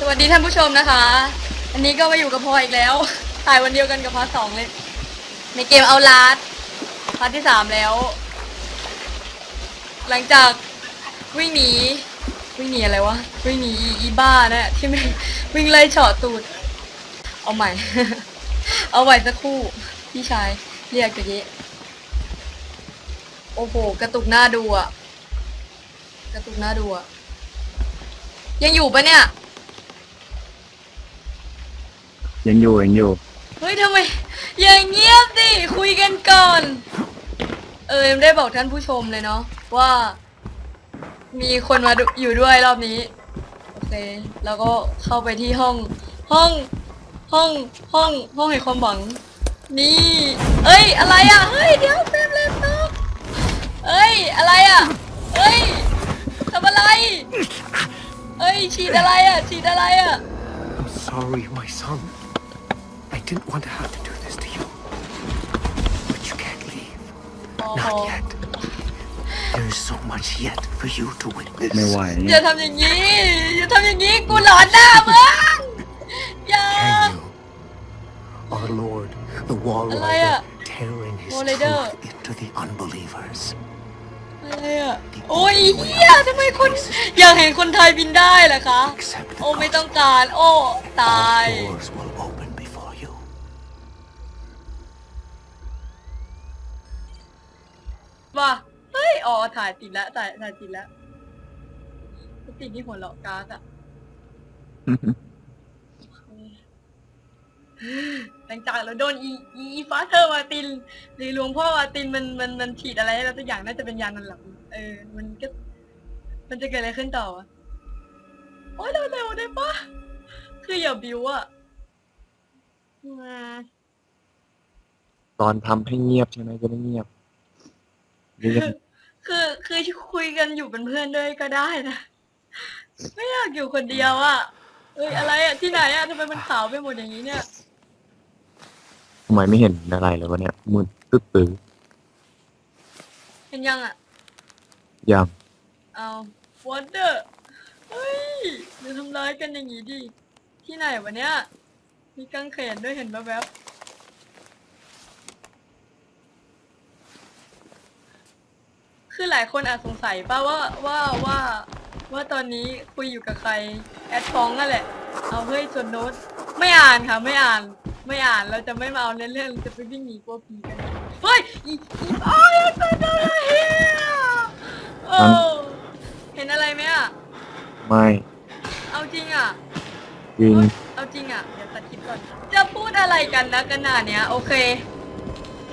สวัสดีท่านผู้ชมนะคะ อันนี้ก็มาอยู่กับพลอยอีกแล้ว ถ่ายวันเดียวกันกับพาร์ทสองเลย ในเกมเอาลาดพาร์ทที่สามแล้ว หลังจากวิ่งหนี วิ่งหนีอะไรวะ วิ่งหนีอีบ้าเนี่ยที่ไม่วิ่งไล่เฉาะตูด เอาใหม่ เอาใหม่สักครู่ พี่ชายเรียกจะเยะโอ้โห กระตุกหน้าดูอะกระตุกหน้าดูอะยังอยู่ปะเนี่ย ยังอยู่ยังอยู่ เฮ้ยทำไมอย่างเงียบสิคุยกันก่อน เออเอ็มได้บอกท่านผู้ชมเลยเนาะว่า มีคนมาดูอยู่ด้วยรอบนี้โอเคแล้วก็เข้าไปที่ห้องห้องห้องห้องห้องแห่งความหวัง นี่ เอ้ยอะไรอะเฮ้ยเดี๋ยวเต็มเลยตกเอ้ยอะไรอะเอ้ยทำอะไร เอ้ยฉีดอะไรอะฉีดอะไรอะ I'm sorry, my son. I didn't want to have to do this to you. But you can't leave. อ๋อ Not yet. There's so much yet for you to witness. ไม่ไหวอย่าทำอย่างนี้ อย่าทำอย่างนี้ กูหลอนหน้ามึงอย่า Can you? Our Lord, the Wall Alaya. Rider, tearing his Wall Rider. truth into the unbelievers. อะไรอะโอ้ยเฮียทำไมคนอยากเห็นคนไทยบินได้ล่ะคะ Accept the โอ้ไม่ต้อง gospel. การ โอ้ ตาย All doors will ว่าเฮ้ยอ๋อถ่ายติดแล้วถ่ายถ่ายติดแล้วติดที่หัวเราะกากอะหลังจากเราโดนอีอีอีฟาเธอร์มาตินหรือหลวงพ่อมาตินมันมันมันฉีดอะไรให้เราตัวอย่างน่าจะเป็นยานันหลังเออ มันก็ มันจะเกิดอะไรขึ้นต่อวะโอ้ยเร็วๆได้ปะคืออย่าบิวอะมาตอนทำให้เงียบใช่ไหมจะไม่เงียบ เรียกคือคือคุยกันอยู่เป็นเพื่อนด้วยก็ได้นะ ไม่อยากอยู่คนเดียวอะเอ้ยอะไรอะที่ไหนอะทำไมมันขาวไปหมดอย่างนี้เนี่ยทำไมไม่เห็นอะไรเลยวะเนี่ยมืดตึ๊ดตื้อเห็นยังอะยังเอาวอเตอร์เฮ้ยอย่าทำร้ายกันอย่างนี้ดิที่ไหนวะเนี่ยมีกางเขนด้วยเห็นแวบๆ คือหลายคนอาจสงสัยป่ะว่าว่าว่าว่าตอนนี้คุยอยู่กับใคร แอดฟ้องนั่นแหละ เอาเฮ้ยจนโน้ตไม่อ่านค่ะไม่อ่านไม่อ่านเราจะไม่มาเอาเรื่องเราจะไปวิ่งหนีกลัวผีกันเฮ้ยอีอีโอ้ยตัวโดนเฮียโอ้เห็นอะไรไหมอะไม่เอาจริงอะจริงเอาจริงอะเดี๋ยวตัดคลิปก่อนจะพูดอะไรกันนะกันหนาเนี้ยโอเค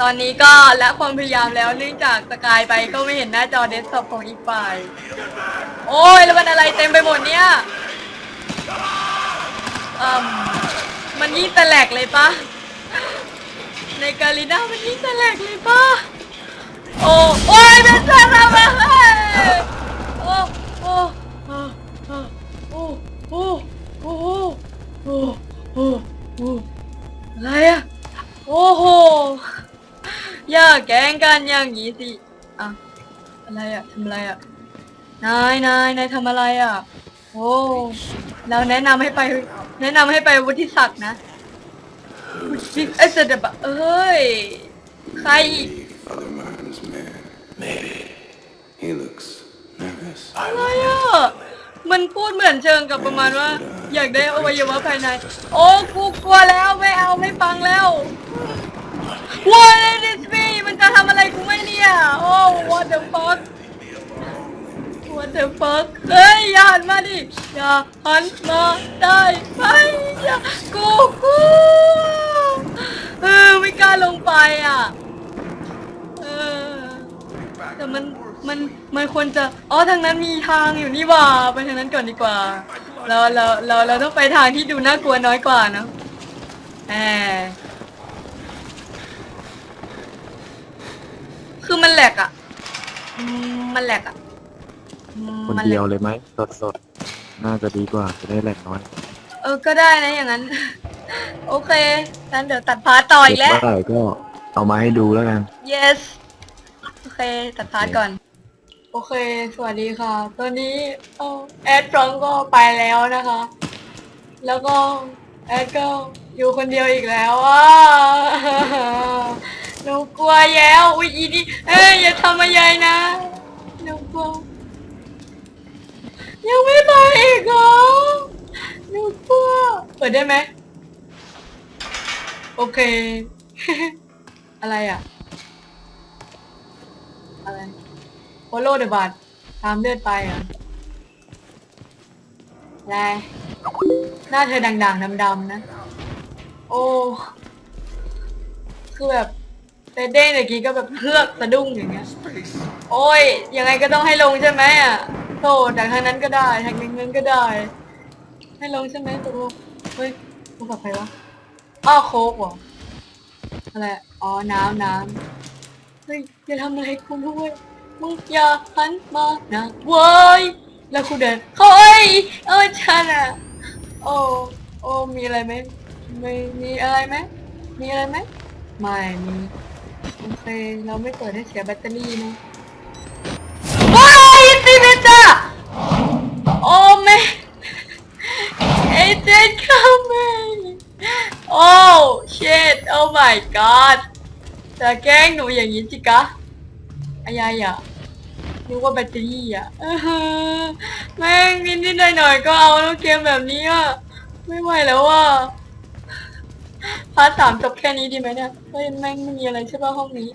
ตอนนี้ก็และความพยายามแล้วเนื่องจากสกายไปก็ไม่เห็นหน้าจอเดสก์ท็อปของอีกฝ่าย โอ้ยแล้วมันอะไรเต็มไปหมดเนี่ยอืมมันยิ่งแตแหลกเลยปะในกาลิน่ามันยิ่งแตแหลกเลยปะโอ้โอ้ยเป็นสัตว์อะ นอย่างนี้สิอะอะไรอะทำอะไรอะนายนายนายทำอะไรอะโอ้เราแนะนำให้ไป แนะนำให้ไปวุฒิศักดิ์นะวุฒิเอ้ยเสด็จบะเอ้ย ใครอีก Father Martin's man. Maybe. He looks nervous. อะไรอะ มันพูดเหมือนเชิงกับประมาณว่า อยากได้อวัยวะภายใน โอ้กูกลัวแล้วไม่เอาไม่ฟังแล้ว What is this me มันจะทำอะไรกูไหม่เนี่ย โอ้ what the fuck What the fuck เฮ้ย อย่าหันมาดิ อย่าหันมาได้ไหมอย่ากูกูเออไม่กล้าลงไปอะ เออ แต่มัน มัน มันควรจะ อ๋อ ทางนั้นมีทางอยู่นี่หว่า ไปทางนั้นก่อนดีกว่า เรา เรา เรา เราต้องไปทางที่ดูน่ากลัวน้อยกว่าเนอะแหม คือมันแหลกอะอืมมันแหลกอะอืมคนมัแหลเดีกยวเลยไหมสดสดๆน่าจะดีกว่าจะได้แหลกน้อยเออ ก็ได้นะอย่างนั้น โอเคงั้นเดี๋ยวตัดพาร์ทต่ออีกแล้วเมื่อไหร่ก็เอามาให้ดูแล้วกัน yes โอเค ตัดพาร์ทก่อน โอเค สวัสดีค่ะ ตอนนี้เอาแอดฟรองก็ไปแล้วนะคะ แล้วก็แอดก็อยู่คนเดียวอีกแล้วอะ หนูกลัวแย้วอุ้ยอีนี่เอ้ยอย่าทำมายายนะหนูกลัวยังไม่ตายอีกเหรอหนูกลัวเปิดได้ไหมโอเค อะไรอะ อะไร follow the bus ตามเลือดไปอะอะไรหน้าเธอด่างๆดำๆนะ โอ้ คือแบบ เต้เด้งเมื่อกี้ก็แบบเพือกสะดุ้งอย่างเงี้ย โอ้ย ยังไงก็ต้องให้ลงใช่ไหมอะโธ่จากทางนั้นก็ได้ทางนั้นก็ได้ ให้ลงใช่ไหมตกลงเฮ้ยกูกับใครวะอ้าวโคกเหรออะไรอะอ๋อ น้ำน้ำเฮ้ย อย่าทำอะไรกูด้วยมึงอย่าหันมานะเว้ย แล้วกูเดินเฮ้ยเออฉันอะ โอ้ โอ้ มีอะไรไหมไม่มีอะไรไหมมีอะไรไหมไม่มี โอเคเราไม่เปิดให้เสียแบตเตอรี่นะว้ายตีเมจ้าโอ้แม่เอเจนเข้ามาโอ้เชดโอ้ my god จะแกล้งหนูอย่างนี้จิกะอะไรอะนึกว่าแบตเตอรี่อะแม่งนิดๆหน่อยๆก็เอาแล้วเกมแบบนี้อะไม่ไหวแล้วอะ พาร์ทสามจบแค่นี้ดีไหมเนี่ยเฮ้ยแม่งไม่มีอะไรใช่ป่ะห้องนี้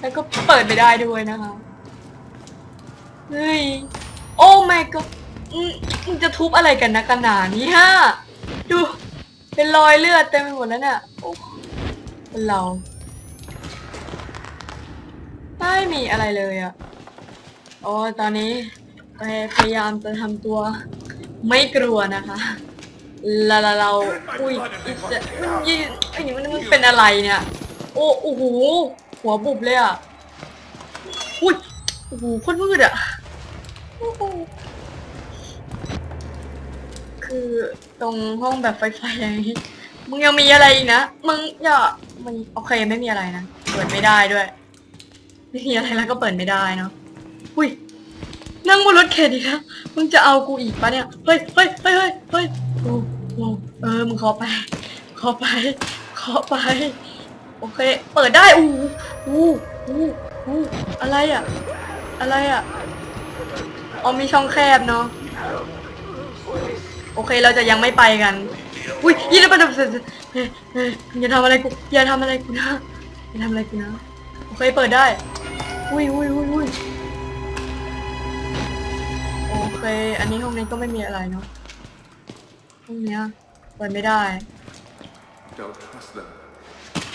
แล้วก็เปิดไม่ได้ด้วยนะคะ เฮ้ย โอ้แม่ก็มึงจะทุบอะไรกันนะกันหนานี้ฮะ ดู เป็นรอยเลือดเต็มไปหมดแล้วเนี่ยโอ้เป็นเราไม่มีอะไรเลยอะโอ้ตอนนี้พยายามจะทำตัวไม่กลัวนะคะ ลาลาเราอุ้ยอิสระมันยืนไอ้นี่มันมันเป็นอะไรเนี่ย โอ้โอ้โหหัวบุบเลยอะอุ้ยโอ้โหโคตรมืดอะโอ้โหคือตรงห้องแบบไฟๆอย่างนี้มึงยังมีอะไรอีกนะมึงอย่ามันโอเคไม่มีอะไรนะเปิดไม่ได้ด้วยไม่มีอะไรแล้วก็เปิดไม่ได้เนาะอุ้ยนั่งบนรถเข็นอีกแล้วมึงจะเอากูอีกปะเนี่ยเฮ้ยเฮ้ยเฮ้ยเฮ้ยเฮ้ย เออมึงขอไป ขอไป ขอไป โอเค เปิดได้ อู้อู้อู้อู้อะไรอะ อะไรอะอ๋อมีช่องแคบเนาะ โอเคเราจะยังไม่ไปกัน อุ้ยยี่แล้วประดับเสร็จเฮ้ยเฮ้ยอย่าทำอะไรกู อย่าทำอะไรกูนะ อย่าทำอะไรกูนะ โอเคเปิดได้ อุ้ยอุ้ยอุ้ยอุ้ยโอเค อันนี้ห้องนี้ก็ไม่มีอะไรเนาะ ห้องเนี้ยเปิดไม่ได้ Don't trust them.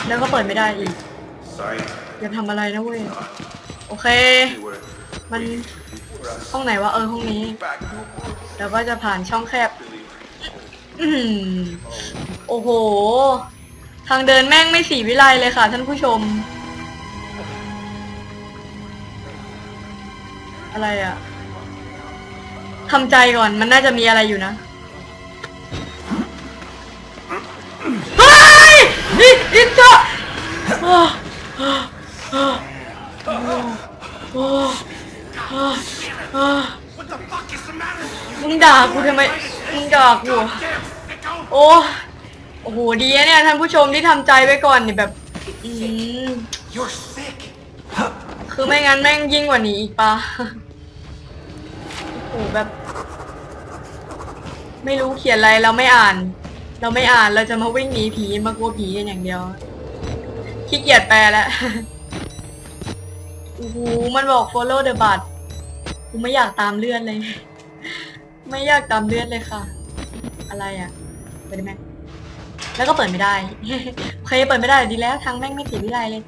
แล้วก็เปิดไม่ได้อีก Sight. อย่าทำอะไรนะเว้ย โอเค They were มัน for us. ห้องไหนวะเออห้องนี้ Back no more. แล้วก็จะผ่านช่องแคบ อืมโอ้โห ทางเดินแม่งไม่สีวิไลเลยค่ะ ท่านผู้ชม อะไรอะทำใจก่อนมันน่าจะมีอะไรอยู่นะ นี่อินเตอร์โอมึงด่ากูทำไม มึงด่ากู โอ้โอ้โหดีนะเนี่ยท่านผู้ชมที่ทำใจไว้ก่อนนี่แบบอืมคือไม่งั้นแม่งยิ่งกว่านี้อีกปะโอ้โหแบบ ไม่รู้เขียนอะไรเราไม่อ่าน เราไม่อ่านเราจะมาวิ่งหนีผีมากลัวผีกันอย่างเดียวขี้เกียจแปลแล้วโอ้โหมันบอก follow the bus กูไม่อยากตามเลื่อนเลย ไม่อยากตามเลื่อนเลยค่ะ อะไรอะเปิดได้ไหมแล้วก็เปิดไม่ได้เคยเปิดไม่ได้ดีแล้วทางแม่งไม่ติดวิไลเลย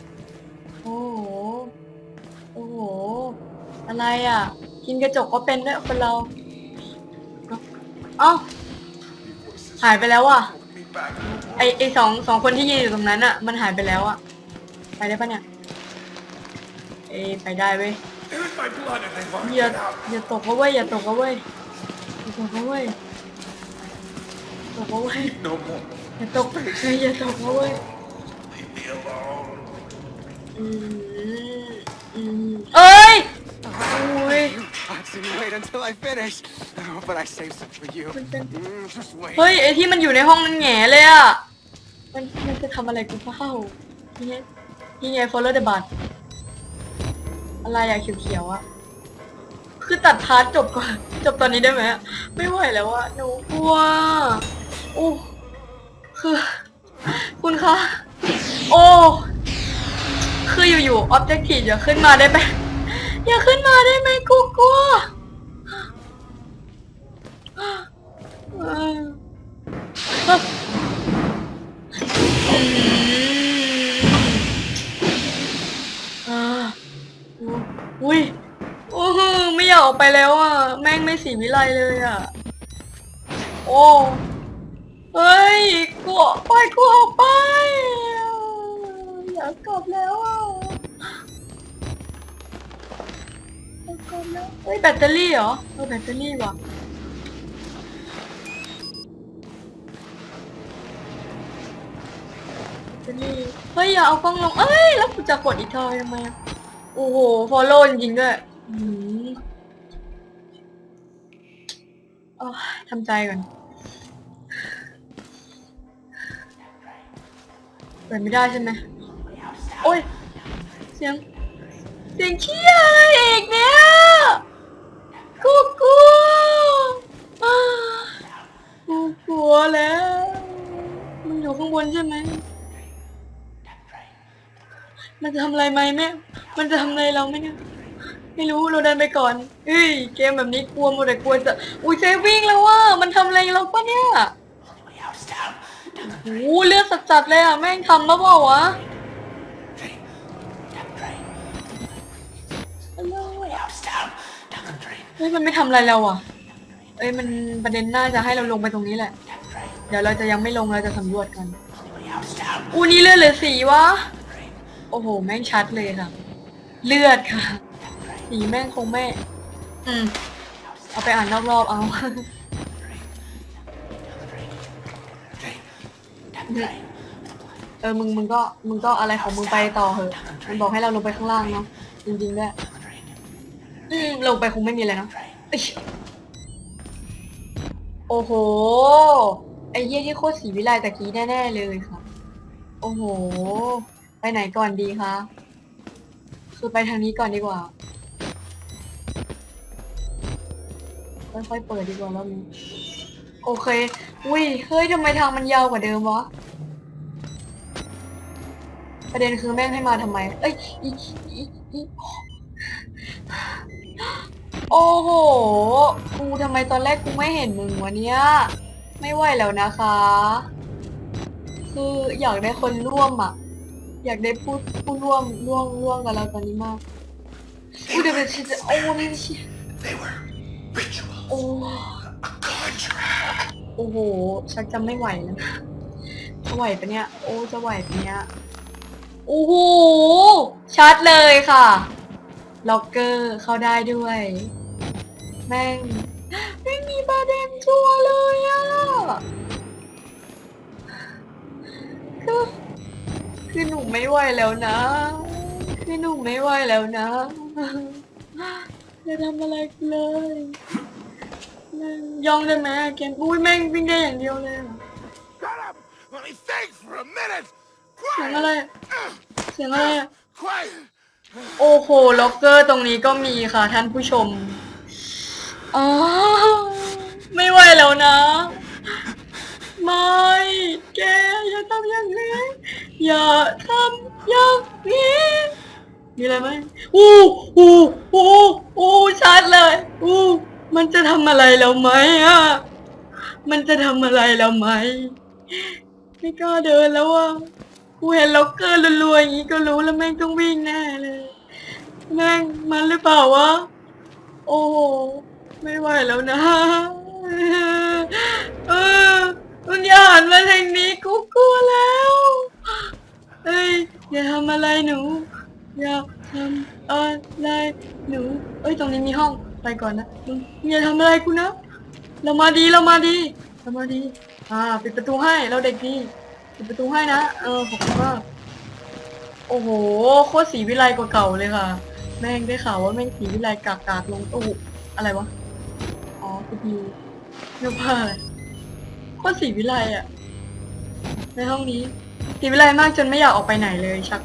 โอ้โห โอ้โห อะไรอะ กินกระจกก็เป็นด้วยคนเรา เอ้า หายไปแล้วอะ Me back no more. ไอไอสองสองคนที่ยืนอยู่ตรงนั้นอะ มันหายไปแล้วอะ ไปได้ปะเนี่ย เอยไปได้เว้ย There's my blood and they want อย่า get out. อย่าตกก็เว้ยอย่าตกก็เว้ยอย่าตกก็เว้ยตกก็เว้ย No more. อย่าตกเฮ้ยอย่าตกก็เว้ย Leave me alone. อืมอืมเอ้ย โอ้ย Hudson, wait until I finish. Oh, but I saved some for you. Mm, just wait. เฮ้ยไอที่มันอยู่ในห้องมันแหง่เลยอะมันมันจะทำอะไรกูเปล่านี่ไงนี่ไง follow the bus อะไรอะเขียวๆอะคือตัดพาร์ทจบก่อน จบตอนนี้ได้ไหมอะไม่ไหวแล้วอะหนูกลัวโอ้คือ คุณคะ โอ้ คืออยู่ๆ objective อย่าขึ้นมาได้ไหม อย่าขึ้นมาได้ไหมกูกลัวอุ้ยโอ้โหไม่อยากออกไปแล้วอะ แม่งไม่สีวิไลเลยอะ โอ้เฮ้ยกูออกไปกูออกไปอยากกลับแล้วอะอยา กลับแล้วเฮ้ยแบตเตอรี่เหรอเออแบตเตอรี่ว่ะจะนี่เฮ้ยอย่าเอากล้องลงเอ้ยแล้วกูจะกดอีกทอยทำไมอะโอ้โหฟอลโล่จริงๆด้วยอืมอ๋อทำใจก่อนเปิดไม่ได้ใช่ไหมโอ้ย เสียง เสียงเชี่ยอะไรอีกเนี่ย กูกลัวอ่า กลัวแล้ว มันอยู่ข้างบนใช่ไหม มันจะทำอะไรไหมแม่ มันจะทำอะไรเราไหมเนี่ย ไม่รู้เราเดินไปก่อนเฮ้ย เกมแบบนี้กลัวหมดเลยกลัวจะ อุ้ยเซฟวิ่งแล้วว่า มันทำอะไรเราปะเนี่ยโอ้เลือดสัดๆเลยอะ แม่งทำแล้วเปล่าวะเฮ้ยมันไม่ทำอะไรเราอะเอ้ยมันประเด็นน่าจะให้เราลงไปตรงนี้แหละ เดี๋ยวเราจะยังไม่ลงเราจะสำรวจกันอูนี่เลือดเหลือสีวะ โอ้โห แม่งชัดเลยค่ะ เลือดค่ะ สีแม่งคงไม่ อืม เอาไปอ่านรอบๆเอาเออ มึง มึงก็ มึงก็อะไรของมึงไปต่อเหอะ มันบอกให้เราลงไปข้างล่างเนาะ จริงๆด้วยอืมลงไปคงไม่มีอะไรเนาะเอ้ยโอ้โห ไอ้เหี้ยที่โคตรสีวิไลตะกี้แน่ๆเลยค่ะ โอ้โห ไปไหนก่อนดีคะคือไปทางนี้ก่อนดีกว่า ค่อยๆเปิดดีกว่ารอบนี้ โอเค อุ้ย เฮ้ยทำไมทางมันยาวกว่าเดิมวะ ประเด็นคือแม่งให้มาทำไม เอ้ยอีอีอีโอ้โห กูทำไมตอนแรกกูไม่เห็นมึงวะเนี่ย ไม่ไหวแล้วนะคะ คืออยากได้คนร่วมอะ อยากได้ผู้ผู้ร่วมร่วมร่วมกับเราตอนนี้มากอุ้ยเดี๋ยวเป็นชิโอ้นี่ชิ They were ritual, โอ้ a contract. โอ้โหชักจะไม่ไหวแล้วนะจะไหวปะเนี่ย โอ้จะไหวปะเนี่ยโอ้โหชัดเลยค่ะล็อกเกอร์เข้าได้ด้วย แม่ง แม่งมีประเด็น ชัวร์เลยอะคือคือหนูไม่ไหวแล้วนะ คือหนูไม่ไหวแล้วนะจะทำอะไรกูเลยแม่งย่องได้ไหมเกมอุ้ยแม่งวิ่งได้อย่างเดียวเลยอะ Shut up! Let me think for a minute! เสียงอะไรเสียงอะไรอะ Quiet! โอ้โห ล็อกเกอร์ตรงนี้ก็มีค่ะท่านผู้ชม อ๋อ ไม่ไหวแล้วนะ ไม่แกอย่าทำอย่างนี้ อย่าทำอย่างนี้ มีอะไรไหมอู้อู้อู้อู้ชัดเลยอู้มันจะทำอะไรเราไหมอะ มันจะทำอะไรเราไหม ไม่กล้าเดินแล้วอะ กูเห็นล็อกเกอร์รัวๆอย่างนี้ก็รู้แล้วแม่งต้องวิ่งแน่เลยแม่งมันหรือเปล่าวะ โอ้โหไม่ไหวแล้วนะ เออมึงอย่าหันมาทางนี้กูกลัวแล้วเอ้ยอย่าทำอะไรหนู อย่าทำอะไรหนูเอ้ยตรงนี้มีห้องไปก่อนนะมึงอย่าทำอะไรกูนะเรามาดีเรามาดีเรามาดีอ่าปิดประตูให้เราเด็กดีปิดประตูให้นะเออขอบคุณมากโอ้โหโคตรสีวิไลกว่าเก่าเลยค่ะ แม่งได้ข่าวว่าแม่งสีวิไลกากากๆลงตู้อะไรวะอ๋อคือพิว เรียกว่าอะไรโคตรสีวิไลอะในห้องนี้สีวิไลมากจนไม่อยากออกไปไหนเลยชัก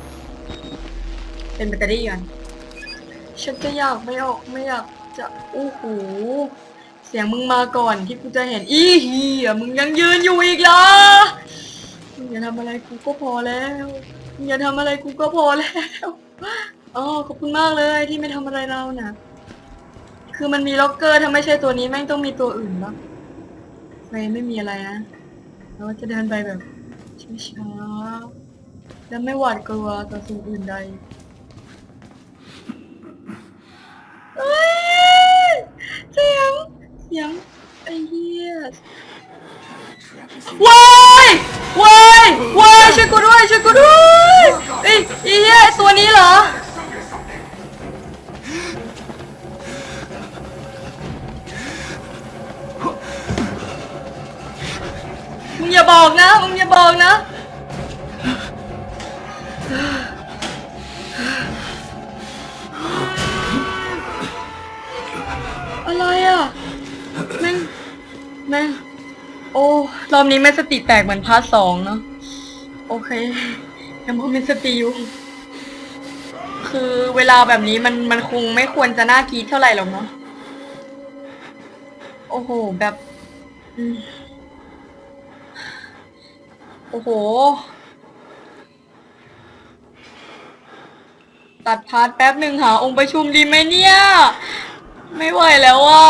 เป็นแบตเตอรี่กันฉันจะอยากไม่ออกไม่อยากจะโอ้โหเสียงมึงมาก่อนที่กูจะเห็นอีเฮียมึงยังยืนอยู่อีกเหรอมึงอย่าทำอะไรกูก็พอแล้วมึงอย่าทำอะไรกูก็พอแล้วอ๋อขอบคุณมากเลยที่ไม่ทำอะไรเรานะคือมันมีล็อกเกอร์ถ้าไม่ใช่ตัวนี้แม่งต้องมีตัวอื่นปะ ไม่ไม่มีอะไรนะเราก็จะเดินไปแบบช้าๆและไม่หวาดกลัวต่อสิ่งอื่นใดเอ้ยเสียงเสียงไอ้เหี้ยว้ายว้ายว้ายช่วยกูด้วยช่วยกูด้วยไอ้ยไอ้เหี้ยตัวนี้เหรอ บอกนะ มึงอย่าบอกนะ อะไรอะแม่งแม่งโอ้ รอบนี้ไม่สติแตกเหมือนพาร์ทสองเนาะ โอเคยังพอมีสติอยู่ คือเวลาแบบนี้มันมันคงไม่ควรจะน่ากรีดเท่าไหร่หรอกเนาะ โอ้โห แบบ อืม โอ้โห ตัดพาร์ทแป๊บหนึ่งหาองค์ประชุมดีไหมเนี่ย ไม่ไหวแล้วว่า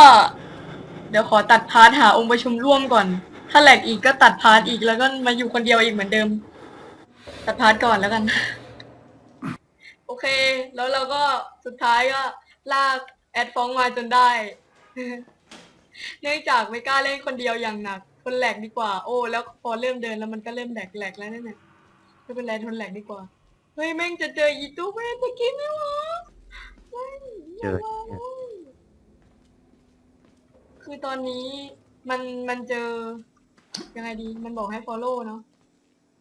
เดี๋ยวขอตัดพาร์ทหาองค์ประชุมร่วมก่อน ถ้าแหลกอีกก็ตัดพาร์ทอีกแล้วก็มาอยู่คนเดียวอีกเหมือนเดิม ตัดพาร์ทก่อนแล้วกัน โอเค แล้วเราก็สุดท้ายก็ลากแอดฟองมาจนได้ เนื่องจากไม่กล้าเล่นคนเดียวอย่างหนัก นแหลกดีกว่า โอ้ แล้วพอเริ่มเดินแล้วมันก็เริ่มแหลกแหลกแล้วนั่นน่ะไม่เป็นไรทนแหลกดีกว่า เฮ้ยแม่งจะเจออีตู้เวนตะกี้ไม่หรอแม่งเจอ ย่าลงคือตอนนี้มันมันเจอ ยังไงดี มันบอกให้ follow เนาะ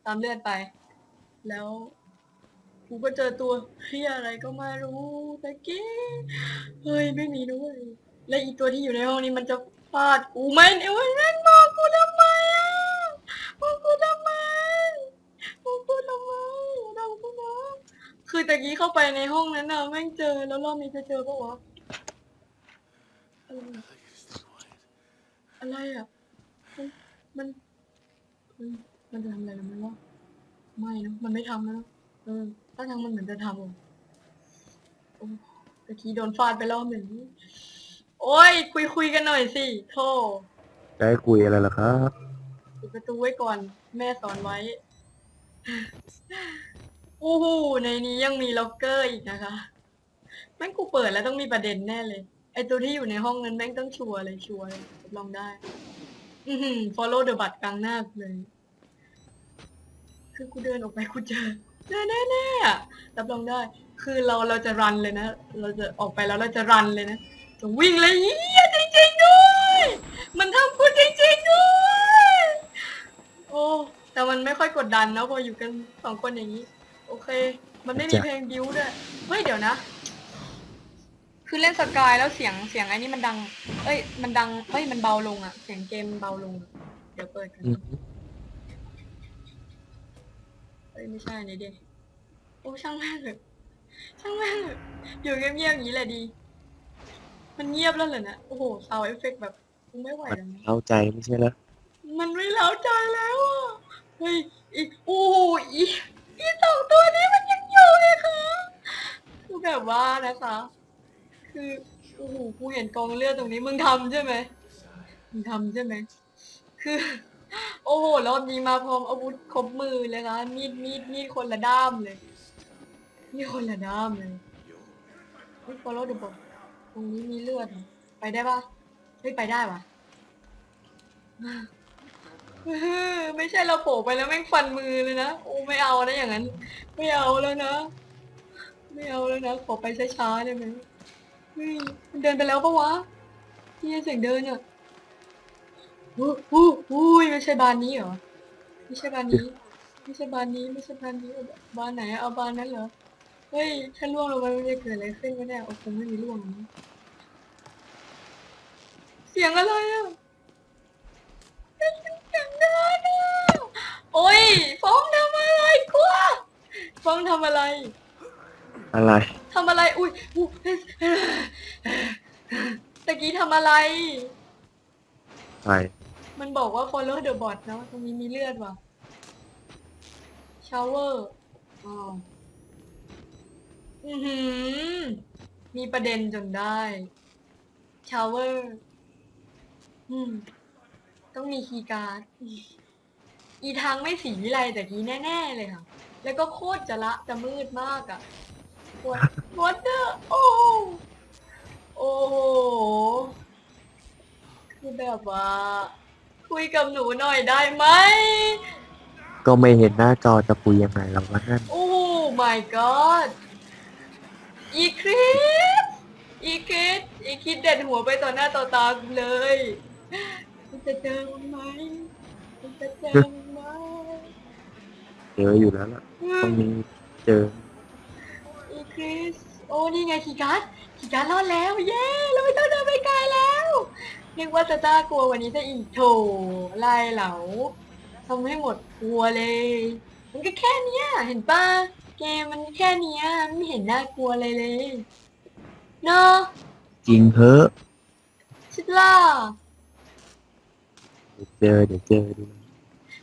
ตามเลือดไป แล้วกูก็เจอตัวเฮียอะไรก็ไม่รู้ตะกี้ เฮ้ยไม่มีด้วย และอีตัวที่อยู่ในห้องนี้มันจะ ฟาดกูไมเนี่ยเว้ยแม่งบอกกูทำไมอะบอกกูทำไมบอกกูทำไมเรากูนะคือตะกี้เข้าไปในห้องนั้นน่ะแม่งเจอแล้วรอบนี้จะเจอปะวะอะไรอะมัน มันจะทำอะไรกับมันวะไม่นะมันไม่ทำนะเออถ้าทางมันเหมือนจะทำอะตะกี้โดนฟาดไปรอบหนึ่ง โอ้ย คุยคุยกันหน่อยสิโธ่ได้คุยอะไรล่ะครับ ปิดประตูไว้ก่อน แม่สอนไว้โอ้โหในนี้ยังมีล็อกเกอร์อีกนะคะ แม่งกูเปิดแล้วต้องมีประเด็นแน่เลย ไอตัวที่อยู่ในห้องนั้นแม่งต้องชัวร์เลยชัวร์เลยรับรองได้ อือหือ follow the บัตรกลางหน้ากูเลย คือกูเดินออกไปกูเจอแน่แน่แน่ๆอะรับรองได้ คือเราเราจะรันเลยนะ เราจะออกไปแล้วเราจะรันเลยนะ จะวิ่งเลยเฮียจริงๆด้วย มันทำกูจริงๆด้วยโอ้แต่มันไม่ค่อยกดดันนะพออยู่กันสองคนอย่างนี้ โอเค มันไม่มีจ้ะเพลงบิวด้วยเฮ้ยเดี๋ยวนะ คือเล่นสกายแล้วเสียงเสียงไอ้นี่มันดัง เอ้ย มันดังเอ้ยมันเบาลงอะเสียงเกมมันเบาลง เดี๋ยวเปิดกันอืมเอ้ยไม่ใช่นี่ดิโอ้ช่างแม่งเถอะช่างแม่งเถอะอยู่เงียบๆอย่างนี้แหละดี มันเงียบแล้วเหรอนะโอ้โหซาวเอฟเฟกแบบกูไม่ไหวมันแล้วนะเข้าใจไม่ใช่เหรอมันไม่เล้าใจแล้วอะเฮ้ยอีโอ้โหอีอีสองตัวนี้มันยังอยู่เลยค่ะคือแบบว่านะคะ คือโอ้โหกูเห็นกองเลือดตรงนี้มึงทำใช่ไหมมึงทำใช่ไหมคือ โอ้โหรอบนี้มาพร้อมอาวุธครบมือเลยค่ะมีดมีดมีดคนละด้ามเลยมีดคนละด้ามเลยเฮ้ย follow the ball ตรงนี้มีเลือด ไปได้ปะเฮ้ยไปได้วะไม่ใช่เราโผล่ไปแล้วแม่งฟันมือเลยนะ โอ้ไม่เอานะอย่างนั้น ไม่เอาแล้วนะ ไม่เอาแล้วนะขอไปช้าๆได้ไหมเฮ้ยมันเดินไปแล้วปะวะที่เสียงเดินอะอู้หู้อุ้ยไม่ใช่บานนี้เหรอ ไม่ใช่บานนี้ ไม่ใช่บานนี้ ไม่ใช่บานนี้ บานไหน เอาบานนั้นเหรอ เฮ้ย ถ้าล่วงลงไปมันจะเกิดอะไรขึ้นวะเนี่ยโอ้คงไม่มีล่วงนะเสียงอะไรอะเป็นเสียงเดินอะโอ้ยฟ้องทำอะไรกลัวฟ้องทำอะไรอะไรทำอะไรอุ้ยอุ๊ยตะกี้ทำอะไรใช่มันบอกว่า follow the bot เนอะตรงนี้มีเลือดว่ะ shower อ้าว อือหือ มีประเด็นจนได้ shower อืม ต้องมีคีย์การ์ด อีทางไม่สีวิไลแต่กี้แน่ ๆ เลยค่ะ แล้วก็โคตรจะละจะมืดมากอะ่ะ what what the โอ้โอ้โหคือแบบว่า คุยกับหนูหน่อยได้ไหม ก็ไม่เห็นหน้าจอจะคุยยังไงเราว่านั่นโอ้ my god อีคริสอีคริสอีคริสเด็ดหัวไปต่อหน้าต่อตากูเลยมันจะเจอมันไหมมันจะเจอมันไหมเจออยู่แล้วล่ะต้องมีเจออีคริสโอ้นี่ไงคีย์การ์ดคีย์การ์ดรอดแล้ว เย้เราไม่ต้องเดินไปไกลแล้วนึกว่าจะจ้ากลัววันนี้จะอีกโถไล่เหลาทำให้หมดกลัวเลย มันก็แค่เนี้ยเห็นป่ะ เกมมันแค่เนี้ยไม่เห็นน่ากลัวเลยเลยเนาะจริงเพอะชิดล่ะเดี๋ยวเจอเดี๋ยวเจอดูนะ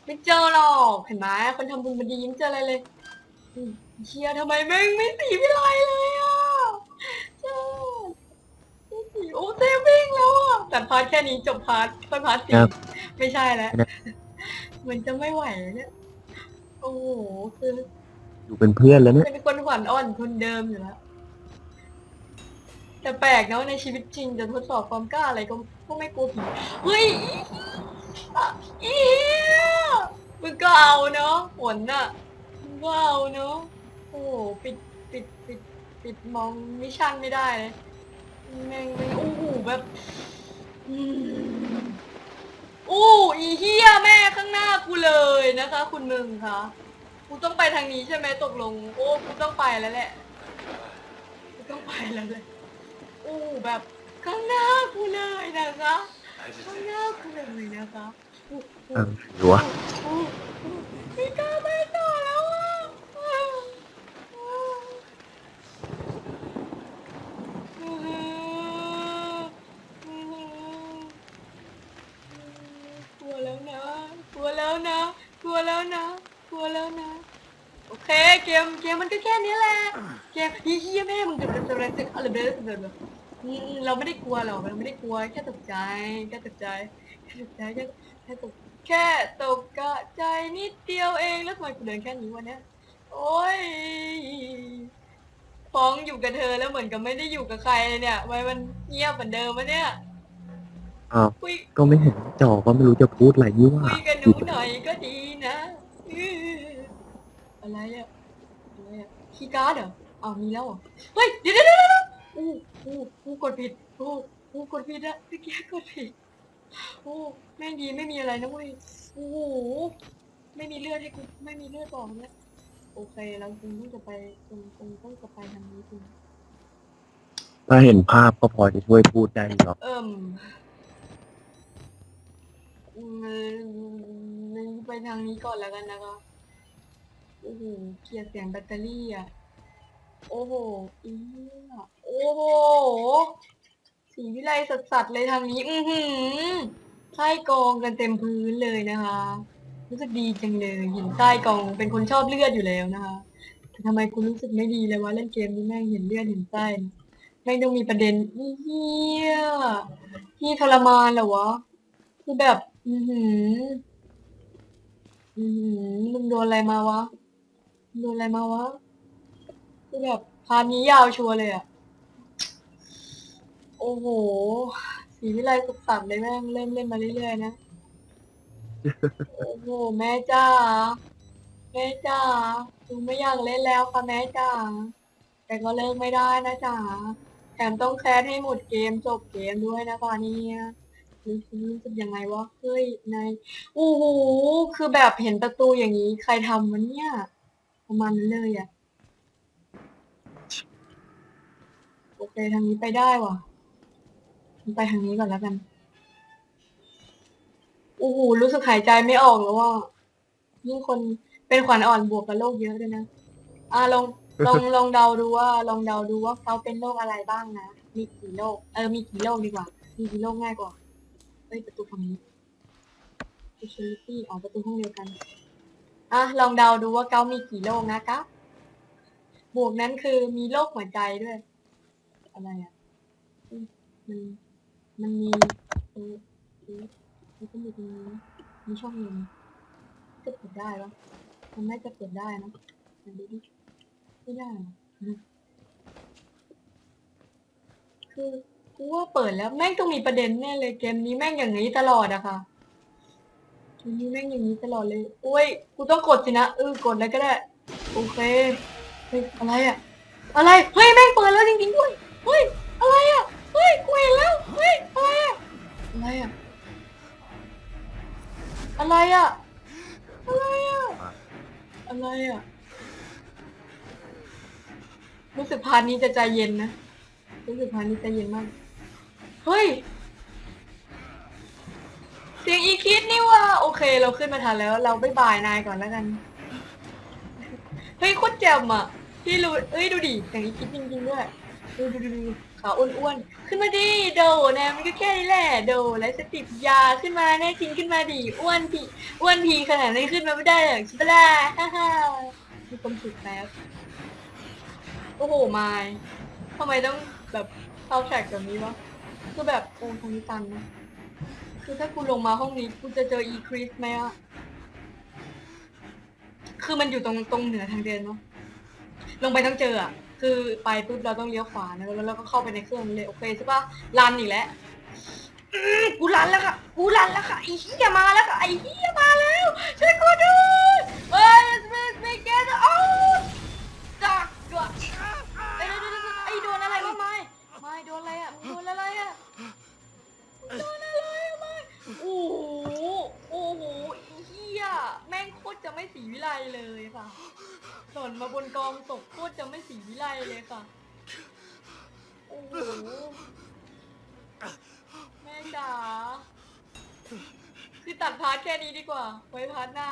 ไม่เจอหรอกเห็นไหมคนทำบุญมาดียิ้มเจออะไรเลยอืมเชียร์ทำไมแม่งไม่สีวิไลเลยอะเจ้าไม่สีโอ้เซวิ่งแล้วอะแต่พาร์ทแค่นี้จบพาร์ทค่อยพาร์ทสี่ครับ ไม่ใช่แล้ว นะมันจะไม่ไหวแล้วเนี่ย โอ้โห คือ อยู่เป็นเพื่อนแล้วเนี่ยเป็นคนขวัญอ่อนคนเดิมอยู่แล้วแต่แปลกเนาะในชีวิตจริงจะทดสอบความกล้าอะไรก็ก็ไม่กลัวผีเฮ้ยอีเฮียมึงก็เอาเนาะผลน่ะมึงก็เอาเนาะโอ้ปิดปิดปิดปิดมองมิชชั่นไม่ได้เลยแม่งแม่งโอ้โหแบบอู้อีเฮียแม่ข้างหน้ากูเลยนะคะ คุณมึงคะ กูต้องไปทางนี้ใช่ไหมตกลง โอ้กูต้องไปแล้วแหละกูต้องไปแล้วแหละอู้แบบข้างหน้ากูเลยนะคะข้างหน้ากูเลยนะคะอู้อู้เออหรือวะอู้อู้ไม่กล้าไปต่อแล้วอะอ้าวอ้าวอื้อหืออื้อหือกลัวแล้วนะกลัวแล้วนะกลัวแล้วนะกลัวแล้วนะโอ เคเกมเกมมันก็แค่นี้แหละเกมเฮียแม่มึงจะจะอะไรจะอะไรแบบแบบเราไม่ได้กลัวหรอกเราไม่ได้กลัวแค่ตกใจแค่ตกใจแค่ตกใจแค่แค่ตกแค่ตกกะใจนิดเดียวเองแล้วทำไมกูเดินแค่นี้วะเนี่ยโอ้ยฟ้องอยู่กับเธอแล้วเหมือนกับไม่ได้อยู่กับใครเลยเนี่ยไว้มันเงียบเหมือนเดิมวะเนี่ยอ้าวคุยก็ไม่เห็นจอก็ไม่รู้จะพูดอะไรยี่ว่าคุยกับหนูหน่อยก็ อะไรอะอะไรอะคีย์การ์ดเหรออ้าวมีแล้วเหรอเฮ้ยเดี๋ยวเดี๋ยวเดี๋ยวเดี๋ยวอู้อู้อู้กดผิดอู้อู้กดผิดอะเมื่อกี้กดผิดโอ้แม่งดีไม่มีอะไรนะเว้ยโอ้โหไม่มีเลือดให้กูไม่มีเลือดบอกเนี่ยโอเคเราคงต้องจะไปคงคงต้องจะไปทางนี้จริงถ้าเห็นภาพก็พอจะช่วยพูดได้หรอกเอิ่มอืมไปทางนี้ก่อนแล้วกันนะคะ โอ้โหเกียดเสียงแบตเตอรี่อะ โอ้โหอีเหี้ยโอ้โห สีวิไลสัดๆเลยทางนี้ อือหือใต้กองกันเต็มพื้นเลยนะคะ รู้สึกดีจังเลยเห็นใต้กองเป็นคนชอบเลือดอยู่แล้วนะคะ แต่ทำไมกูรู้สึกไม่ดีเลยวะเล่นเกมนี้แม่งเห็นเลือดเห็นใต้แม่งต้องมีประเด็นอีเหี้ยที่ทรมานเหรอวะคือแบบ อือหือ อือหือมึงโดนอะไรมาวะ โดนอะไรมาวะคือแบบพาร์ทนี้ยาวชัวร์เลยอะโอ้โห สีวิไลสุดสัตว์เลยแม่งเล่นเล่นมาเรื่อยๆนะ โอ้โห แม่จ้า แม่จ้าหนูไม่อยากเล่นแล้วค่ะแม่จ้า แต่ก็เลิกไม่ได้นะจ๊ะแถมต้องแคสให้หมดเกมจบเกมด้วยนะคะเนี่ยรู้สึกรู้สึกยังไงวะเฮ้ยนายโอ้โห คือแบบเห็นประตูอย่างนี้ ใครทำวะเนี่ย ประมาณนั้นเลยอะโอเคทางนี้ไปได้ว่ะ ไปทางนี้ก่อนแล้วกัน โอ้โห รู้สึกหายใจไม่ออกแล้วว่ายิ่งคนเป็นขวัญอ่อนบวกกับโรคเยอะด้วยนะ อ่าลองลองลองเดาดูว่า ลองเดาดูว่าเขาเป็นโรคอะไรบ้างนะ มีกี่โรค เออ มีกี่โรคดีกว่า มีกี่โรคง่ายกว่า เฮ้ยประตูฝั่งนี้ specialty อ๋อประตูห้องเดียวกัน อะลองเดาดูว่าเกามีกี่โรคนะคะบวกนั้นคือมีโรคหัวใจด้วย อะไรอะมันมันมีเออเออมันก็มีตรงนี้มีช่องหนึ่งจะเปิดได้ปะมันน่าจะเปิดได้นะไหนดูดิไม่ได้นะอืมคือกูว่าเปิดแล้วแม่งต้องมีประเด็นแน่เลยเกมนี้แม่งอย่างนี้ตลอดอะค่ะ ทีนี้แม่งอย่างนี้ตลอดเลยโอ้ยกูต้องกดสินะเออกดแล้วก็ได้โอเคเฮ้ยอะไรอะอะไรเฮ้ยแม่งเปิดแล้วจริงๆด้วยเฮ้ยอะไรอะเฮ้ยกูเห็นแล้วเฮ้ยอะไรอะอะไรอะอะไรอะอะไรอะอะไรอะรู้สึกพานี้จะใจเย็นนะรู้สึกพานี้ใจเย็นมากเฮ้ย สียงอีคิดนี่ว่า โอเค เราขึ้นมาทันแล้ว เราไม่บายนายก่อนแล้วกัน เฮ้ยโคตรแจ่มอะ พี่รู้เอ้ยดูดิเสียงอีคิดจริงๆด้วย ดูดูดูดูขาอ้วนๆ ขึ้นมาดิโดนะมันก็แค่นี้แหละโดแล้วสติปยาขึ้นมาแน่จริงขึ้นมาดิอ้วนทีอ้วนทีขนาดนี้ขึ้นมาไม่ได้หรอกช่ปะล่ะฮ่าฮ่ามีความสุขแป๊บโอ้โหมายทำไมต้องแบบเข้าแทร็กแบบนี้วะคือแบบโอ้ทางนี้ตันนะ คือถ้ากูลงมาห้องนี้กูจะเจออีคริสไหมอะคือมันอยู่ตรงตรงเหนือทางเดินเนาะ ลงไปต้องเจออะคือไปปุ๊บเราต้องเลี้ยวขวานะแล้วเราก็เข้าไปในเครื่องเลยโอเคใช่ปะรันอีกแล้วอื้อกูรันแล้วค่ะ กูรันแล้วค่ะไอ้เหี้ยมาแล้วค่ะไอ้เหี้ยมาแล้วช่วยกูด้วยเฮ้ยสมิธสมิธเกตเอาจักจักไอ้โดนไอ้โดนอะไรวะไม่ไม่โดนอะไรอะโดนอะไรอะโดนอะไร โอ้โห โอ้โหเฮียแม่งโคตรจะไม่สีวิไลเลยค่ะ หล่นมาบนกองตกโคตรจะไม่สีวิไลเลยค่ะ โอ้โห แม่จ๋าคือตัดพาร์ทแค่นี้ดีกว่า ไว้พาร์ทหน้า